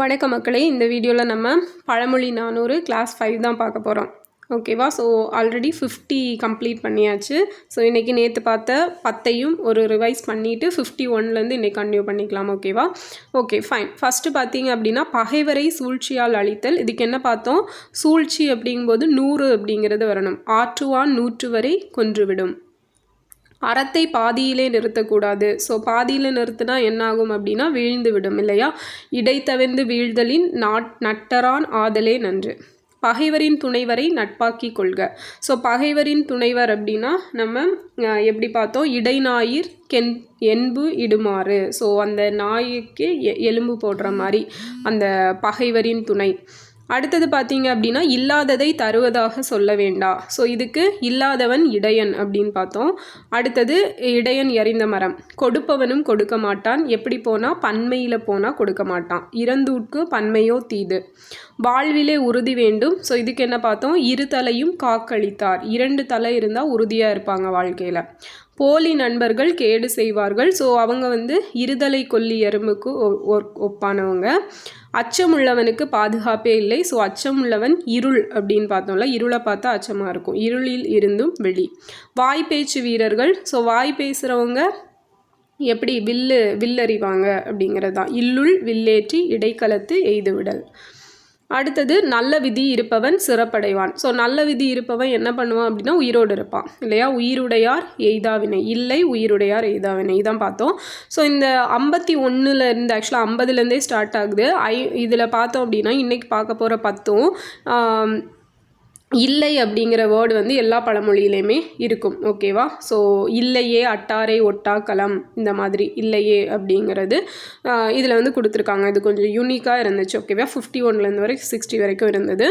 வணக்க மக்களே. இந்த வீடியோவில் நம்ம பழமொழி நானூறு கிளாஸ் ஃபைவ் தான் பார்க்க போகிறோம் ஓகேவா ஸோ ஆல்ரெடி ஃபிஃப்டி கம்ப்ளீட் பண்ணியாச்சு. ஸோ இன்றைக்கி நேற்று பார்த்த பத்தையும் ஒரு ரிவைஸ் பண்ணிவிட்டு ஃபிஃப்டி ஒன்லேருந்து இன்றைக்கி கண்டினியூ பண்ணிக்கலாம். ஓகேவா ஓகே ஃபைன் ஃபஸ்ட்டு பார்த்தீங்க அப்படின்னா பகைவரை சூழ்ச்சியால் அழித்தல். இதுக்கு என்ன பார்த்தோம்? சூழ்ச்சி அப்படிங்கும்போது நூறு அப்படிங்கிறது வரணும். ஆற்றுவான் நூற்று வரை கொன்றுவிடும். அறத்தை பாதியிலே நிறுத்தக்கூடாது. ஸோ பாதியில் நிறுத்தினா என்னாகும் அப்படின்னா வீழ்ந்து விடும் இல்லையா? இடைத்தவிர்ந்து வீழ்தலின் நாட் நட்டரான் ஆதலே நன்று. பகைவரின் துணைவரை நட்பாக்கி கொள்க. ஸோ பகைவரின் துணைவர் அப்படின்னா நம்ம எப்படி பார்த்தோம்? இடைநாயிர் கென் என்பு இடுமாறு. ஸோ அந்த நாய்க்கு எ- எலும்பு போடுற மாதிரி அந்த பகைவரின் துணை. அடுத்தது பார்த்தீங்க அப்படின்னா இல்லாததை தருவதாக சொல்ல வேண்டா. ஸோ இதுக்கு இல்லாதவன் இடையன் அப்படின்னு பார்த்தோம். அடுத்தது இடையன் எறிந்த மரம். கொடுப்பவனும் கொடுக்க மாட்டான். எப்படி போனால் பன்மையில் போனால் கொடுக்க மாட்டான். இறந்தூட்கு பன்மையோ தீது. வாழ்விலே உறுதி வேண்டும். ஸோ இதுக்கு என்ன பார்த்தோம்? இரு தலையும் காக்களித்தார். இரண்டு தலை இருந்தால் உறுதியாக இருப்பாங்க வாழ்க்கையில். போலி நண்பர்கள் கேடு செய்வார்கள். ஸோ அவங்க வந்து இருதலை கொல்லி எறும்புக்கு ஒ- ஒப்பானவங்க. அச்சமுள்ளவனுக்கு பாதுகாப்பே இல்லை. ஸோ அச்சமுள்ளவன் இருள் அப்படின்னு பார்த்தோம்ல இருளை பார்த்தா அச்சமாக இருக்கும். இருளில் இருந்தும் வெளி. வாய் பேச்சு வீரர்கள். ஸோ வாய் பேசுகிறவங்க எப்படி? வில்லு வில்லறிவாங்க அப்படிங்கிறது தான் இல்லுள் வில்லேற்றி இடைக்கலத்து எய்துவிடல். அடுத்தது நல்ல விதி இருப்பவன் சிறப்படைவான். ஸோ நல்ல விதி இருப்பவன் என்ன பண்ணுவான் அப்படின்னா உயிரோடு இருப்பான் இல்லையா? உயிருடையார் எய்தாவினை இல்லை உயிருடையார் எய்தாவினை. இதான் பார்த்தோம். ஸோ இந்த ஐம்பத்தி ஒன்றுலேருந்து ஆக்சுவலாக ஐம்பதுலேருந்தே ஸ்டார்ட் ஆகுது. ஐ இதில் பார்த்தோம் அப்படின்னா இன்றைக்கி பார்க்க போகிற பத்தும் இல்லை அப்படிங்கிற வேர்டு வந்து எல்லா பழமொழியிலையுமே இருக்கும் ஓகேவா ஸோ இல்லையே அட்டாரை ஒட்டா களம் இந்த மாதிரி இல்லையே அப்படிங்கிறது இதில் வந்து கொடுத்துருக்காங்க. இது கொஞ்சம் யூனிக்காக இருந்துச்சு ஓகேவா ஃபிஃப்டி ஒன்லேருந்து வரைக்கும் சிக்ஸ்டி வரைக்கும் இருந்தது.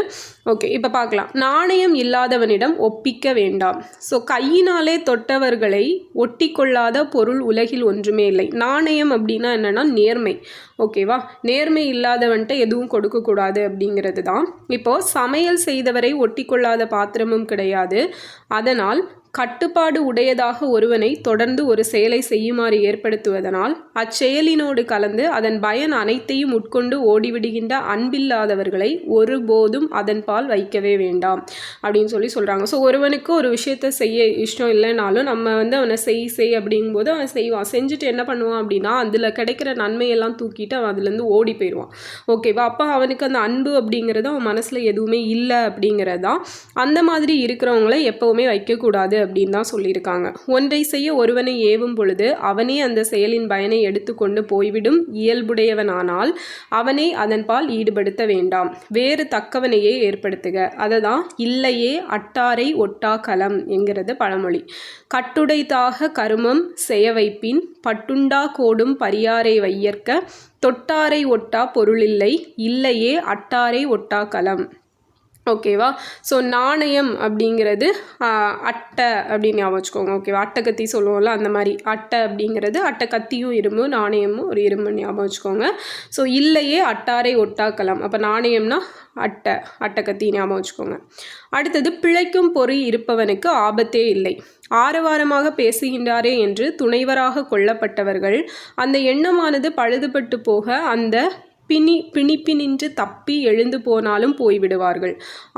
ஓகே இப்போ பார்க்கலாம். நாணயம் இல்லாதவனிடம் ஒப்பிக்க வேண்டாம். ஸோ கையினாலே தொட்டவர்களை ஒட்டி கொள்ளாத பொருள் உலகில் ஒன்றுமே இல்லை. நாணயம் அப்படின்னா என்னென்னா நேர்மை. ஓகேவா? நேர்மை இல்லாதவன்ட்ட எதுவும் கொடுக்கக்கூடாது அப்படிங்கிறது தான். இப்போது சமையல் செய்தவரை ஒட்டி கொள்ளாத பாத்திரமும் கிடையாது. அதனால் கட்டுப்பாடு உடையதாக ஒருவனை தொடர்ந்து ஒரு செயலை செய்யுமாறு ஏற்படுத்துவதனால் அச்செயலினோடு கலந்து அதன் பயன் அனைத்தையும் உட்கொண்டு ஓடிவிடுகின்ற அன்பில்லாதவர்களை ஒருபோதும் அதன் பால் வைக்கவே வேண்டாம் அப்படின்னு சொல்லி சொல்கிறாங்க ஸோ ஒருவனுக்கு ஒரு விஷயத்தை செய்ய இஷ்டம் இல்லைனாலும் நம்ம வந்து அவனை செய் செய் அப்படிங்கும்போது அவன் செய்வான். செஞ்சுட்டு என்ன பண்ணுவான் அப்படின்னா அதில் கிடைக்கிற நன்மையெல்லாம் தூக்கிட்டு அவன் அதுலேருந்து ஓடி போயிடுவான். ஓகேவா அப்போ அவனுக்கு அந்த அன்பு அப்படிங்கிறது அவன் மனசில் எதுவுமே இல்லை அப்படிங்கிறது தான் அந்த மாதிரி இருக்கிறவங்கள எப்போவுமே வைக்கக்கூடாது அப்படின்னு தான் சொல்லியிருக்காங்க. ஒன்றை செய்ய ஒருவனை ஏவும் பொழுது அவனே அந்த செயலின் பயனை எடுத்துக்கொண்டு போய்விடும் இயல்புடையவனானால் அவனை அதன்பால் ஈடுபடுத்த வேண்டாம். வேறு தக்கவனையே ஏற்படுத்துக. அதை தான் இல்லையே அட்டாரை ஒட்டா களம் என்கிறது பழமொழி. கட்டுடைத்தாக கருமம் செய்ய வைப்பின் பட்டுண்டா கோடும் பரியாரை வையற்க தொட்டாரை ஒட்டா பொருளில்லை. இல்லையே அட்டாரை ஒட்டா களம் ஓகேவா? ஸோ நாணயம் அப்படிங்கிறது அட்டை அப்படின்னு ஞாபகம் வச்சுக்கோங்க. ஓகேவா? அட்டை கத்தி சொல்லுவோம்ல அந்த மாதிரி. அட்டை அப்படிங்கிறது அட்டை கத்தியும் இரும்பு நாணயமும் ஒரு இரும்பு ஞாபகம் வச்சுக்கோங்க. ஸோ இல்லையே அட்டாரை ஒட்டாக்கலாம். அப்போ நாணயம்னா அட்டை அட்டை கத்தி ஞாபகம் வச்சுக்கோங்க. அடுத்தது பிழைக்கும் பொறி இருப்பவனுக்கு ஆபத்தே இல்லை. ஆரவாரமாக பேசுகின்றாரே என்று துணைவராக கொல்லப்பட்டவர்கள் அந்த எண்ணமானது பழுதுபட்டு போக அந்த பிணி பிணிப்பினின்று தப்பி எழுந்து போனாலும் போய்விடுவார்கள்.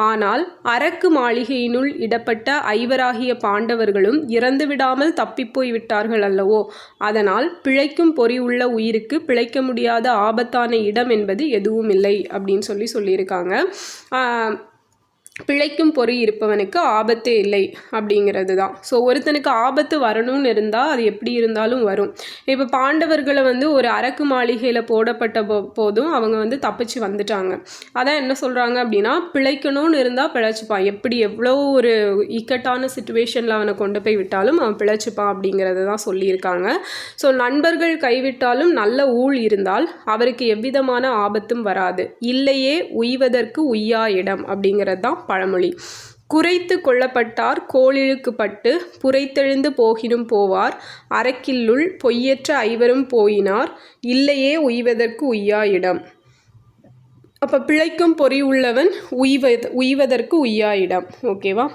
ஆனால் அரக்கு மாளிகையினுள் இடப்பட்ட ஐவராகிய பாண்டவர்களும் இறந்து விடாமல் தப்பிப்போய் விட்டார்கள் அல்லவோ? அதனால் பிழைக்கும் பொறி உள்ள உயிருக்கு பிழைக்க முடியாத ஆபத்தான இடம் என்பது எதுவும் இல்லை அப்படின்னு சொல்லி சொல்லியிருக்காங்க. பிழைக்கும் பொறி இருப்பவனுக்கு ஆபத்தே இல்லை அப்படிங்கிறது தான் ஸோ ஒருத்தனுக்கு ஆபத்து வரணும்னு இருந்தால் அது எப்படி இருந்தாலும் வரும். இப்போ பாண்டவர்களை வந்து ஒரு அரக்கு மாளிகையில் போடப்பட்ட போ போதும் அவங்க வந்து தப்பிச்சு வந்துட்டாங்க. அதான் என்ன சொல்கிறாங்க அப்படின்னா பிழைக்கணும்னு இருந்தால் பிழைச்சிப்பான். எப்படி எவ்வளோ ஒரு இக்கட்டான சுச்சுவேஷனில் அவனை கொண்டு போய் விட்டாலும் அவன் பிழைச்சிப்பான் அப்படிங்கிறத தான் சொல்லியிருக்காங்க. ஸோ நண்பர்கள் கைவிட்டாலும் நல்ல ஊழ் இருந்தால் அவருக்கு எவ்விதமான ஆபத்தும் வராது. இல்லையே உய்வதற்கு உய்யா இடம் அப்படிங்கிறது தான் பழமொழி. குறைத்து கொள்ளப்பட்டார் கோளிழுக்குப்பட்டு புரைத்தெழுந்து போகினும் போவார் அரக்கில்லுள் பொய்யற்ற ஐவரும் போயினார் இல்லையே உய்வதற்கு உய்யா இடம். அப்போ பிழைக்கும் பொறி உள்ளவன் உய்வ உய்வதற்கு உய்யா இடம். ஓகேவா?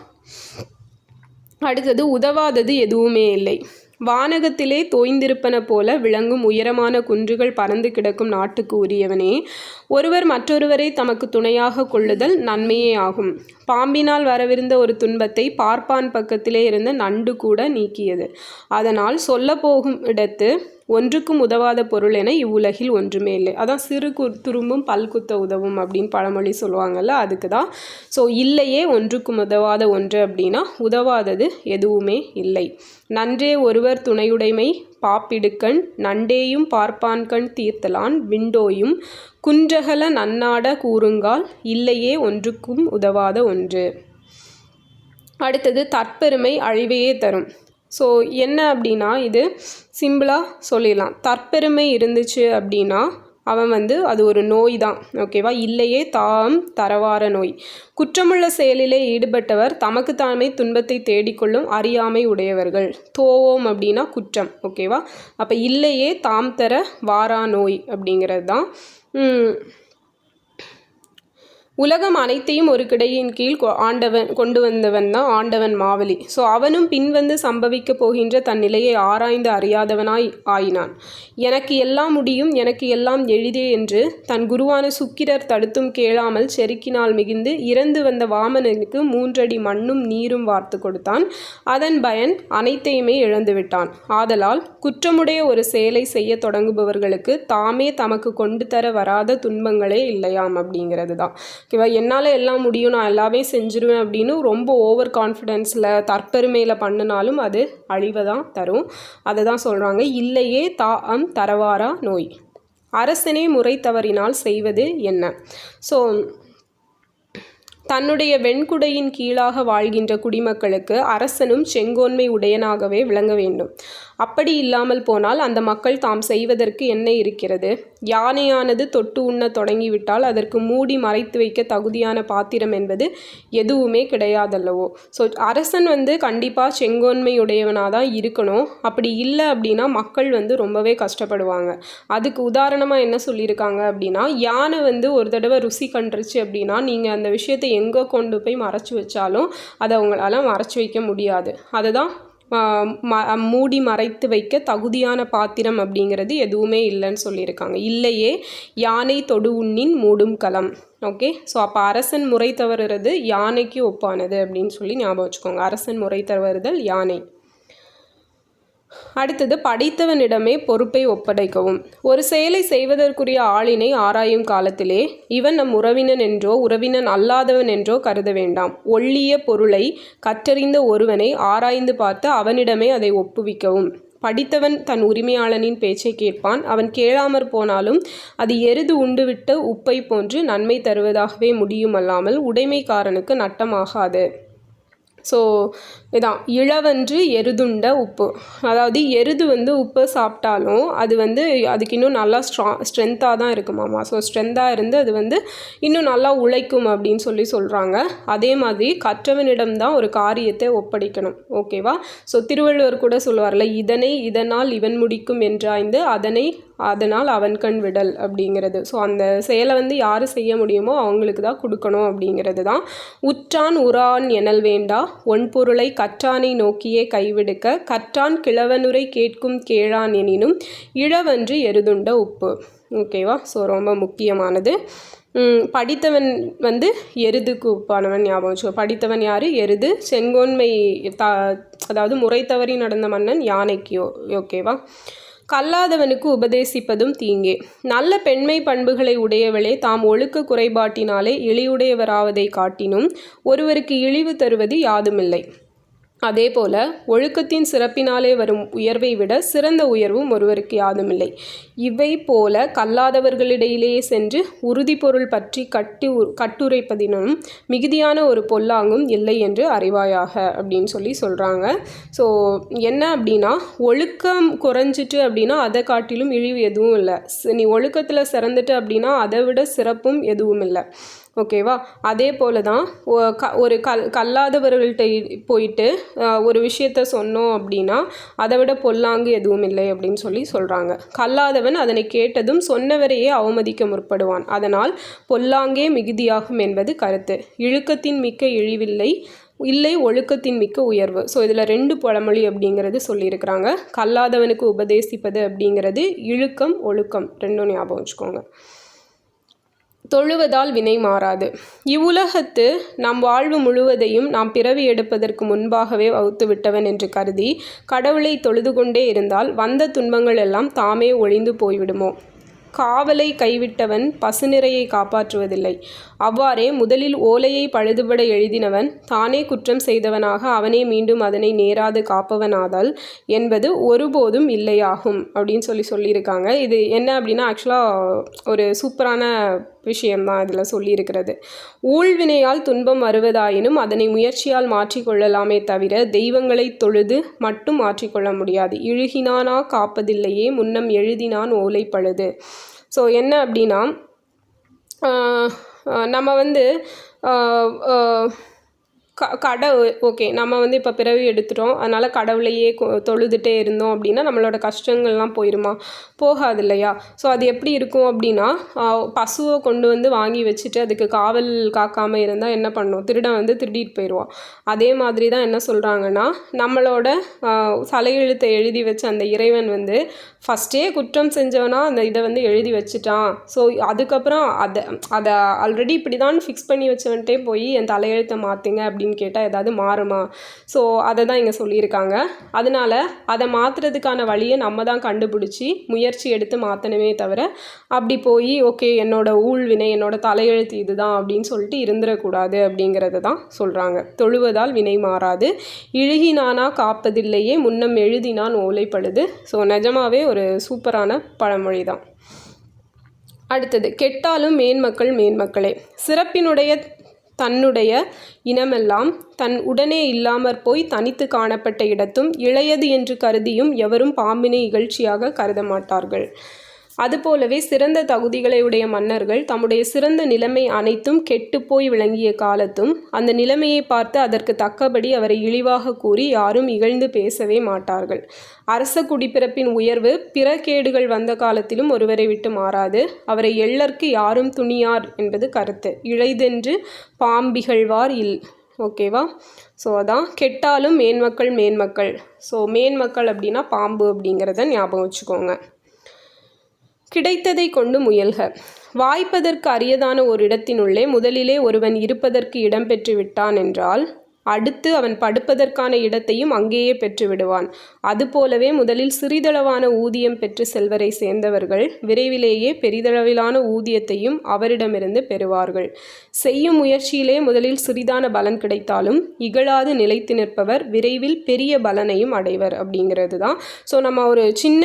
அடுத்தது உதவாதது எதுவுமே இல்லை. வானகத்திலே தோய்ந்திருப்பன போல விளங்கும் உயரமான குன்றுகள் பறந்து கிடக்கும் நாட்டுக்கு உரியவனே. ஒருவர் மற்றொருவரை தமக்கு துணையாக கொள்ளுதல் நன்மையே ஆகும். பாம்பினால் வரவிருந்த ஒரு துன்பத்தை பார்ப்பான் பக்கத்திலே இருந்த நண்டு கூட நீக்கியது. அதனால் சொல்ல போகும் இடத்து ஒன்றுக்கும் உதவாத பொருள் என இவ்வுலகில் ஒன்றுமே இல்லை. அதான் சிறு கு துரும்பும் பல்குத்த உதவும் அப்படின்னு பழமொழி சொல்லுவாங்கல்ல அதுக்கு தான் ஸோ இல்லையே ஒன்றுக்கும் உதவாத ஒன்று அப்படின்னா உதவாதது எதுவுமே இல்லை. நன்றே ஒருவர் துணையுடைமை பாப்பிடுக்கண் நண்டேயும் பார்ப்பான்கண் தீர்த்தலான் விண்டோயும் குன்றகல நன்னாட கூறுங்கால் இல்லையே ஒன்றுக்கும் உதவாத ஒன்று. அடுத்தது தற்பெருமை அழிவையே தரும். ஸோ என்ன அப்படின்னா இது சிம்பிளாக சொல்லிடலாம். தற்பெருமை இருந்துச்சு அப்படின்னா அவன் வந்து அது ஒரு நோய் தான் ஓகேவா இல்லையே தாம் தரவார நோய். குற்றமுள்ள செயலிலே ஈடுபட்டவர் தமக்கு தாமே துன்பத்தை தேடிக்கொள்ளும் அறியாமை உடையவர்கள். தோவோம் அப்படின்னா குற்றம் ஓகேவா அப்போ இல்லையே தாம் தர வாரா நோய் அப்படிங்கிறது தான் உலகம் அனைத்தையும் ஒரு கிடையின் கீழ் ஆண்டவன் கொண்டு வந்தவன் தான் ஆண்டவன் மாவலி. ஸோ அவனும் பின்வந்து சம்பவிக்க போகின்ற தன் நிலையை ஆராய்ந்து அறியாதவனாய் ஆயினான். எனக்கு எல்லாம் முடியும் எனக்கு எல்லாம் எளிதே என்று தன் குருவான சுக்கிரர் தடுத்தும் கேளாமல் செருக்கினால் மிகுந்து இறந்து வந்த வாமனனுக்கு மூன்றடி மண்ணும் நீரும் வார்த்து கொடுத்தான். அதன் பயன் அனைத்தையுமே இழந்துவிட்டான் ஆதலால் குற்றமுடைய ஒரு செயலை செய்ய தொடங்குபவர்களுக்கு தாமே தமக்கு கொண்டு தர வராத துன்பங்களே இல்லையாம் அப்படிங்கிறது தான் ஓகேவா? என்னால் எல்லாம் முடியும் நான் எல்லாமே செஞ்சுருவேன் அப்படின்னு ரொம்ப ஓவர் கான்ஃபிடென்ஸில் தற்பெருமையில் பண்ணினாலும் அது அழிவை தான் தரும். அதை தான் சொல்கிறாங்க இல்லையே தா அம் தரவாரா நோய்? அரசனே முறை தவறினால் செய்வது என்ன? ஸோ தன்னுடைய வெண்குடையின் கீழாக வாழ்கின்ற குடிமக்களுக்கு அரசனும் செங்கோன்மை உடையனாகவே விளங்க வேண்டும். அப்படி இல்லாமல் போனால் அந்த மக்கள் தாம் செய்வதற்கு என்ன இருக்கிறது? யானையானது தொட்டு உண்ண தொடங்கிவிட்டால் அதற்கு மூடி மறைத்து வைக்க தகுதியான பாத்திரம் என்பது எதுவுமே கிடையாதல்லவோ. ஸோ அரசன் வந்து கண்டிப்பாக செங்கோன்மையுடையவனாக தான் இருக்கணும். அப்படி இல்லை அப்படின்னா மக்கள் வந்து ரொம்பவே கஷ்டப்படுவாங்க. அதுக்கு உதாரணமாக என்ன சொல்லியிருக்காங்க அப்படின்னா யானை வந்து ஒரு தடவை ருசி கண்டுருச்சு அப்படின்னா நீங்கள் அந்த விஷயத்தை எங்கே கொண்டு போய் மறைச்சி வச்சாலும் அதை அவங்களால மறைச்சி வைக்க முடியாது. அதை தான் ம மூடி மறைத்து வைக்க தகுதியான பாத்திரம் அப்படிங்கிறது எதுவுமே இல்லைன்னு சொல்லியிருக்காங்க. இல்லையே யானை தொடு உண்ணின் மூடும் களம். ஓகே? ஸோ அப்போ அரசன் முறை தவறுறது யானைக்கு ஒப்பானது அப்படின்னு சொல்லி ஞாபகம் வச்சுக்கோங்க. அரசன் முறை தவறுதல் யானை. அடுத்தது படித்தவனிடமே பொறுப்பை ஒப்படைக்கவும். ஒரு செயலை செய்வதற்குரிய ஆளினை ஆராயும் காலத்திலே இவன் நம் உறவினன் என்றோ உறவினன் அல்லாதவன் என்றோ கருத வேண்டாம். ஒள்ளிய பொருளை கற்றறிந்த ஒருவனை ஆராய்ந்து பார்த்து அவனிடமே அதை ஒப்புவிக்கவும். படித்தவன் தன் உரிமையாளனின் பேச்சை கேட்பான். அவன் கேளாமற் போனாலும் அது எருது உண்டுவிட்ட உப்பை போன்று நன்மை தருவதாகவே முடியுமல்லாமல் உடைமைக்காரனுக்கு நட்டமாகாது. ஸோ இதான். இளவன்று எருதுண்ட உப்பு. அதாவது எருது வந்து உப்பு சாப்பிட்டாலும் அது வந்து அதுக்கு இன்னும் நல்லா ஸ்ட்ரா ஸ்ட்ரென்த்தாக தான் இருக்குமாமா ஸோ ஸ்ட்ரென்த்தாக இருந்து அது வந்து இன்னும் நல்லா உழைக்கும் அப்படின்னு சொல்லி சொல்கிறாங்க அதே மாதிரி கற்றவனிடம் தான் ஒரு காரியத்தை ஒப்படைக்கணும். ஓகேவா ஸோ திருவள்ளுவர் கூட சொல்லுவார்ல இதனை இதனால் இவன் முடிக்கும் என்றாய்ந்து அதனை அதனால் அவன் கண் விடல் அப்படிங்கிறது. ஸோ அந்த செயலை வந்து யார் செய்ய முடியுமோ அவங்களுக்கு தான் கொடுக்கணும் அப்படிங்கிறது தான். உற்றான் உரான் எனல் வேண்டா ஒன் பொருளை கற்றானை நோக்கியே கைவிடுக்க கற்றான் கிழவனுரை கேட்கும் கேழான் எனினும் இழவன்று எருதுண்ட உப்பு. ஓகேவா ஸோ ரொம்ப முக்கியமானது. படித்தவன் வந்து எருதுக்கு உப்பானவன் ஞாபகம் வச்சுக்கோ. படித்தவன் யார்? எருது. செங்கோன்மை த அதாவது முறை தவறி நடந்த மன்னன் யானைக்கு. ஓகேவா கல்லாதவனுக்கு உபதேசிப்பதும் தீங்கே. நல்ல பெண்மை பண்புகளை உடையவளே தாம் ஒழுக்க குறைபாட்டினாலே இழியுடையவராவதை காட்டினும் ஒருவருக்கு இழிவு தருவது யாதுமில்லை. அதேபோல ஒழுக்கத்தின் சிறப்பினாலே வரும் உயர்வை விட சிறந்த உயர்வும் ஒருவருக்கு யாதுமில்லை. இவை போல கல்லாதவர்களிடையிலேயே சென்று உறுதி பொருள் பற்றி கட்டி கட்டுரைப்பதினும் மிகுதியான ஒரு பொல்லாங்கும் இல்லை என்று அறிவாயாக அப்படின்னு சொல்லி சொல்கிறாங்க ஸோ என்ன அப்படின்னா ஒழுக்கம் குறைஞ்சிட்டு அப்படின்னா அதை காட்டிலும் இழிவு எதுவும் இல்லை. நீ ஒழுக்கத்தில் சிறந்துட்டு அப்படின்னா அதை விட சிறப்பும் எதுவும் இல்லை ஓகேவா? அதே போல் தான் ஒரு கல் கல்லாதவர்கள்ட்ட போயிட்டு ஒரு விஷயத்த சொன்னோம் அப்படின்னா அதை விட பொல்லாங்கு எதுவும் இல்லை அப்படின்னு சொல்லி சொல்கிறாங்க கல்லாதவன் அதனை கேட்டதும் சொன்னவரையே அவமதிக்க முற்படுவான். அதனால் பொல்லாங்கே மிகுதியாகும் என்பது கருத்து. இழுக்கத்தின் மிக்க இழிவில்லை இல்லை ஒழுக்கத்தின் மிக்க உயர்வு. ஸோ இதில் ரெண்டு பழமொழி அப்படிங்கிறது சொல்லியிருக்கிறாங்க. கல்லாதவனுக்கு உபதேசிப்பது அப்படிங்கிறது இழுக்கம் ஒழுக்கம். ரெண்டும் ஞாபகம் வச்சுக்கோங்க. தொழுவதால் வினை மாறாது. இவ்வுலகத்து நம் வாழ்வு முழுவதையும் நாம் பிறவி எடுப்பதற்கு முன்பாகவே வகுத்து விட்டவன் என்று கருதி கடவுளை தொழுது கொண்டே இருந்தால் வந்த துன்பங்கள் எல்லாம் தாமே ஒழிந்து போய்விடுமோ? காவலை கைவிட்டவன் பசுநிறையை காப்பாற்றுவதில்லை. அவ்வாறே முதலில் ஓலையை பழுதுபட எழுதினவன் தானே குற்றம் செய்தவனாக அவனே மீண்டும் அதனை நேராது காப்பவனாதல் என்பது ஒருபோதும் இல்லையாகும் அப்படின்னு சொல்லி சொல்லியிருக்காங்க. இது என்ன அப்படின்னா ஆக்சுவலாக ஒரு சூப்பரான விஷயம்தான் இதில் சொல்லியிருக்கிறது. ஊழ்வினையால் துன்பம் வருவதாயினும் அதனை முயற்சியால் மாற்றிக்கொள்ளலாமே தவிர தெய்வங்களை தொழுது மட்டும் மாற்றிக்கொள்ள முடியாது. இழுகினானா காப்பதில்லையே முன்னம் எழுதினான் ஓலை பழுது. ஸோ என்ன அப்படின்னா நம்ம வந்து க கடவுள் ஓகே நம்ம வந்து இப்போ பிறவி எடுத்துட்டோம். அதனால் கடவுளையே தொழுதுகிட்டே இருந்தோம் அப்படின்னா நம்மளோட கஷ்டங்கள்லாம் போயிடுமா போகாது இல்லையா? ஸோ அது எப்படி இருக்கும் அப்படின்னா பசுவை கொண்டு வந்து வாங்கி வச்சுட்டு அதுக்கு காவல் காக்காமல் இருந்தால் என்ன பண்ணும்? திருடன் வந்து திருடிட்டு போயிடுவான் அதே மாதிரி தான் என்ன சொல்கிறாங்கன்னா நம்மளோட தலையெழுத்தை எழுதி வச்ச அந்த இறைவன் வந்து ஃபஸ்ட்டே குற்றம் செஞ்சவனா அந்த இதை வந்து எழுதி வச்சுட்டான். ஸோ அதுக்கப்புறம் அதை அதை ஆல்ரெடி இப்படி தான் ஃபிக்ஸ் பண்ணி வச்சவன்ட்டே போய் என் தலையெழுத்தை மாற்றுங்க அப்படி அப்படின்னு கேட்டால் ஏதாவது மாறுமா? ஸோ அதை தான் இங்கே சொல்லியிருக்காங்க. அதனால் அதை மாற்றுறதுக்கான வழியை நம்ம தான் கண்டுபிடிச்சி முயற்சி எடுத்து மாற்றணுமே தவிர அப்படி போய் ஓகே என்னோடய ஊழ்வினை என்னோடய தலையெழுத்து இதுதான் அப்படின்னு சொல்லிட்டு இருந்துடக்கூடாது அப்படிங்கிறது தான் சொல்கிறாங்க தொழுவதால் வினை மாறாது. இழுகினானா காப்பதில்லையே முன்னம் எழுதினான் ஓலைப்படுது ஸோ நிஜமாவே ஒரு சூப்பரான பழமொழி தான் அடுத்தது கெட்டாலும் மேன்மக்கள் மேன்மக்களே. சிறப்பினுடைய தன்னுடைய இனமெல்லாம் தன் உடனே இல்லாமற் போய் தனித்து காணப்பட்ட இடத்தும் இளையது என்று கருதியும் எவரும் பாம்பினை இகழ்ச்சியாக கருத மாட்டார்கள் அதுபோலவே சிறந்த தகுதிகளை உடைய மன்னர்கள் தம்முடைய சிறந்த நிலைமை அனைத்தும் கெட்டுப்போய் விளங்கிய காலத்தும் அந்த நிலைமையை பார்த்து அதற்கு தக்கபடி அவரை இழிவாக கூறி யாரும் இகழ்ந்து பேசவே மாட்டார்கள். அரச குடிப்பிறப்பின் உயர்வு பிற கேடுகள் வந்த காலத்திலும் ஒருவரை விட்டு மாறாது. அவரை எள்ளற்கு யாரும் துணியார் என்பது கருத்து. இழைதென்று பாம்பிகழ்வார் இல் ஓகேவா ஸோ அதான். கெட்டாலும் மேன்மக்கள் மேன்மக்கள். ஸோ மேன்மக்கள் அப்படின்னா பாம்பு அப்படிங்கிறத ஞாபகம் வச்சுக்கோங்க. கிடைத்ததை கொண்டு முயல்க. வாய்ப்பதற்கு அரியதான ஒரு இடத்தினுள்ளே முதலிலே ஒருவன் இருப்பதற்கு இடம் பெற்று விட்டான் என்றால் அடுத்து அவன் படுப்பதற்கான இடத்தையும் அங்கேயே பெற்று விடுவான் அதுபோலவே முதலில் சிறிதளவான ஊதியம் பெற்று செல்வரை சேர்ந்தவர்கள் விரைவிலேயே பெரிதளவிலான ஊதியத்தையும் அவரிடமிருந்து பெறுவார்கள். செய்யும் முயற்சியிலே முதலில் சிறிதான பலன் கிடைத்தாலும் இகழாது நிலைத்து நிற்பவர் விரைவில் பெரிய பலனையும் அடைவர் அப்படிங்கிறது தான் ஸோ நம்ம ஒரு சின்ன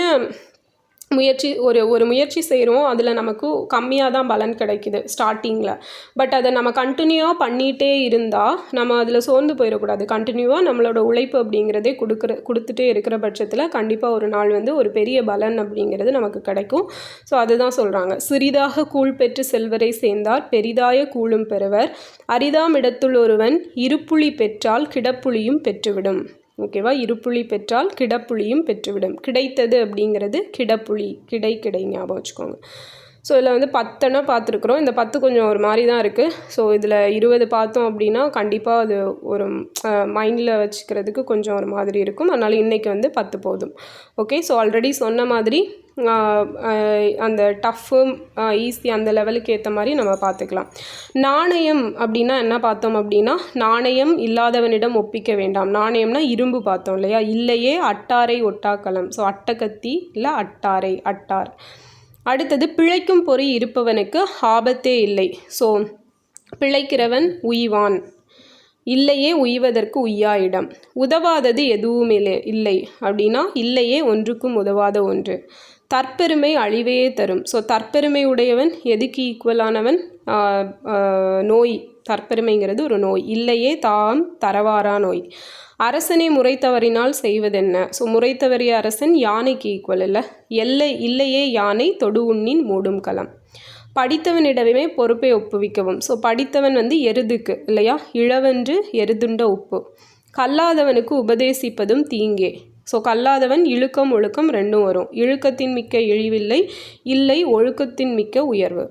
முயற்சி ஒரு ஒரு முயற்சி செய்கிறோம் அதில் நமக்கு கம்மியாக தான் பலன் கிடைக்குது ஸ்டார்டிங்கில் பட் அதை நம்ம கண்டினியூவாக பண்ணிகிட்டே இருந்தால் நம்ம அதில் சோர்ந்து போயிடக்கூடாது. கண்டினியூவாக நம்மளோட உழைப்பு அப்படிங்கிறதே கொடுக்குற கொடுத்துட்டே இருக்கிற பட்சத்தில் கண்டிப்பாக ஒரு நாள் வந்து ஒரு பெரிய பலன் அப்படிங்கிறது நமக்கு கிடைக்கும். ஸோ அதுதான் சொல்கிறாங்க சிறிதாக கூழ் பெற்று செல்வரை சேர்ந்தார் பெரிதாய கூழும் பெறுவர். அரிதாமிடத்துள் ஒருவன் இருப்புளி பெற்றால் கிடப்புளியும் பெற்றுவிடும். ஓகேவா? இருப்புளி பெற்றால் கிடப்புளியும் பெற்றுவிடும். கிடைத்தது அப்படிங்கிறது கிடப்புளி கிடை கிடை ஞாபகம் வச்சுக்கோங்க. ஸோ இதில் வந்து பத்தனை பார்த்துருக்குறோம். இந்த பத்து கொஞ்சம் ஒரு மாதிரி தான் இருக்குது ஸோ இதில் இருபது பார்த்தோம் அப்படின்னா கண்டிப்பாக அது ஒரு மைண்டில் வச்சுக்கிறதுக்கு கொஞ்சம் ஒரு மாதிரி இருக்கும். அதனால் இன்றைக்கி வந்து பத்து போதும். ஓகே ஸோ ஆல்ரெடி சொன்ன மாதிரி அந்த டஃப்பு ஈஸி அந்த லெவலுக்கு ஏற்ற மாதிரி நம்ம பார்த்துக்கலாம் நாணயம் அப்படின்னா என்ன பார்த்தோம் அப்படின்னா நாணயம் இல்லாதவனிடம் ஒப்பிக்க வேண்டாம். நாணயம்னா இரும்பு பார்த்தோம் இல்லையா? இல்லையே அட்டாரை ஒட்டாக்கலம். ஸோ அட்டக்கத்தி இல்லை அட்டாரை அட்டார். அடுத்தது பிழைக்கும் பொறி இருப்பவனுக்கு ஆபத்தே இல்லை. ஸோ பிழைக்கிறவன் உய்வான். இல்லையே உய்வதற்கு உய்யா இடம். உதவாதது எதுவும் இல்லை அப்படின்னா இல்லையே ஒன்றுக்கும் உதவாத ஒன்று. தற்பெருமை அழிவையே தரும். ஸோ தற்பெருமை உடையவன் எதுக்கு ஈக்குவலானவன் நோய் தற்பெருமைங்கிறது ஒரு நோய். இல்லையே தாம் தரவாரா நோய். அரசனை முறை தவறினால் செய்வதென்ன? ஸோ முறை தவறிய அரசன் யானைக்கு ஈக்குவல் இல்லை. எல்லை இல்லையே யானை தொடு உண்ணின் மூடும் களம். படித்தவனிடமே பொறுப்பை ஒப்புவிக்கவும். ஸோ படித்தவன் வந்து எருதுக்கு இல்லையா? இழவென்று எருதுண்ட உப்பு. கல்லாதவனுக்கு உபதேசிப்பதும் தீங்கே. ஸோ கல்லாதவன் இழுக்கம் ஒழுக்கம் ரெண்டும் வரும். இழுக்கத்தின் மிக்க இழிவில்லை இல்லை ஒழுக்கத்தின் மிக்க உயர்வு.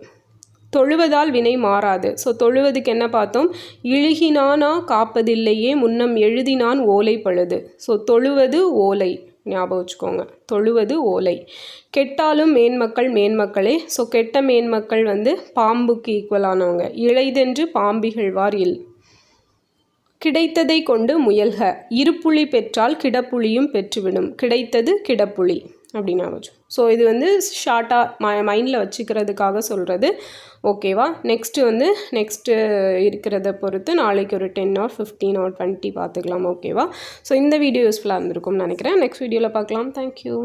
தொழுவதால் வினை மாறாது. ஸோ தொழுவதுக்கு என்ன பார்த்தோம்? இழுகினானா காப்பதில்லையே முன்னம் எழுதினான் ஓலை பழுது. ஸோ தொழுவது ஓலை. ஞாபகம் வச்சுக்கோங்க. தொழுவது ஓலை. கெட்டாலும் மேன்மக்கள் மேன்மக்களே ஸோ கெட்ட மேன்மக்கள் வந்து பாம்புக்கு ஈக்குவலானவங்க இழைதென்று பாம்பிகழ்வார் இல். கிடைத்ததை கொண்டு முயல்க. இருப்புளி பெற்றால் கிடப்புளியும் பெற்றுவிடும். கிடைத்தது கிடப்புளி அப்படின்னு ஸோ இது வந்து ஷார்ட்டாக ம மைண்டில் வச்சுக்கிறதுக்காக சொல்கிறது ஓகேவா நெக்ஸ்ட்டு வந்து நெக்ஸ்ட்டு இருக்கிறத பொறுத்து நாளைக்கு ஒரு ten or fifteen or twenty பார்த்துக்கலாம். ஓகேவா ஸோ இந்த வீடியோ யூஸ்ஃபுல்லாக இருந்திருக்கும்னு நினைக்கிறேன். நெக்ஸ்ட் வீடியோவில் பார்க்கலாம். தேங்க்யூ